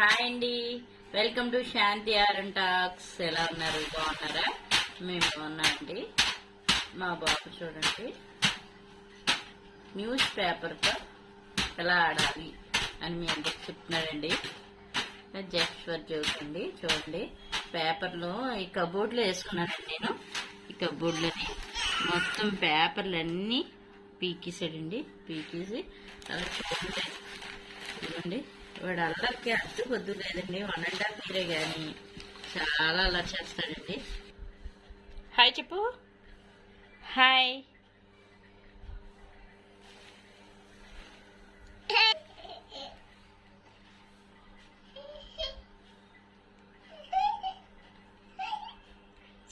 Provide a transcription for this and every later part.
Hi అండి. Welcome to Shanti Aaron talks ఎలా ఉన్నారు? బాగున్నారా? మేము బాగున్నామండి మా బాబు చూడండి. న్యూస్ పేపర్తో ఎలా ఆడాలి అని మీ అందరికి చెప్తున్నాడండి. జస్ట్ ఫర్ జోక్ అండి చూడండి. పేపర్లో ఈ కబోర్డ్లో వేసుకున్నానండి నేను. ఈ కబోర్డ్లోని మొత్తం పేపర్లన్నీ పీకేసాడండి పీకేసి అలా చూడండి. చూడండి. వాడు అల్లరికి అర్థం పొద్దు లేదండి వన్ అండ్ హాఫ్ ఇయరే కానీ చాలా అల్లరి చేస్తాడండి. హాయ్ చెప్పు. హాయ్.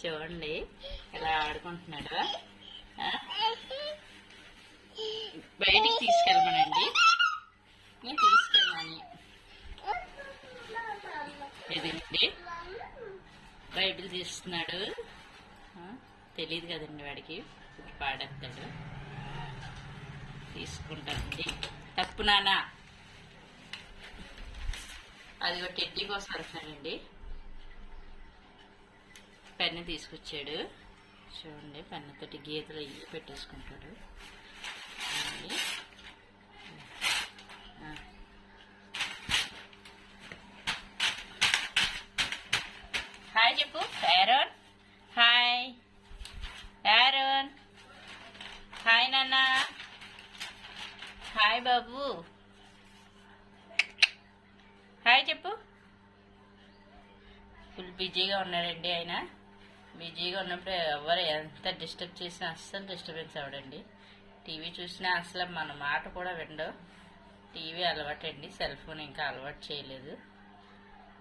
చూడండి ఎలా ఆడుకుంటున్నాడు? బయటికి తీసుకెళ్ళమనండి నేను తీసుకెళ్ళాను ఇదండి బైబిల్ తీస్తున్నాడు. తెలియదు కదండి వాడికి. పాడేస్తాడు. తీసుకుంటానండి. తప్పు నానా అది ఒక టెడ్డీ కోసం అడుగుతానండి పెన్ను తీసుకొచ్చాడు. చూడండి పెన్నుతోటి గీతలు పెట్టేసుకుంటాడు చూడండి. ఆ. హాయ్ చెప్పు యారోన్ హాయ్ యారోన్ హాయ్ నాన్న హాయ్ బాబు హాయ్ చెప్పు ఫుల్ బిజీగా ఉన్నాడండి ఆయన. బిజీగా ఉన్నప్పుడు ఎవరు ఎంత డిస్టర్బ్ చేసినా అస్సలు డిస్టర్బెన్స్ అవ్వడండి. టీవీ చూసినా అసలు మన మాట కూడా వినడు. టీవీ అలవాటండి. సెల్ ఫోన్ ఇంకా అలవాటు చేయలేదు.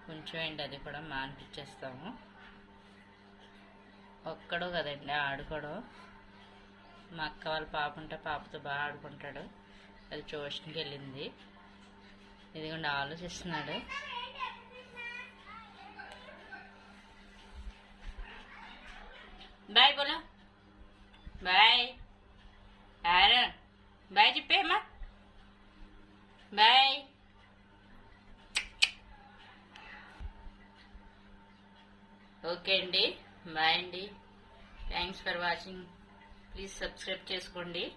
కొంచెం అండి అది కూడా మానిపించేస్తాము. ఒక్కడు కదండి ఆడుకోవడం మా అక్క వాళ్ళ పాప ఉంటే పాపతో బాగా ఆడుకుంటాడు. అది ట్యూషన్కి వెళ్ళింది. ఇదిగోండి ఆలోచిస్తున్నాడు. బాయ్ బోలో. బాయ్. ఆరన్ బాయ్ చెప్పేమ్మా బాయ్. ఓకే అండి. బాయ్ అండి. Thanks for watching please subscribe చేసుకోండి.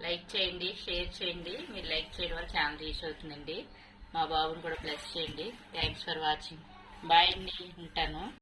లైక్ చేయండి షేర్ చేయండి. మీరు లైక్ చేయడం వల్ల ఛానల్ రీచ్ అవుతుందండి. మా బాబుని కూడా ప్లస్ చేయండి. థ్యాంక్స్ ఫర్ వాచింగ్ బాయ్ అండి. ఉంటాను.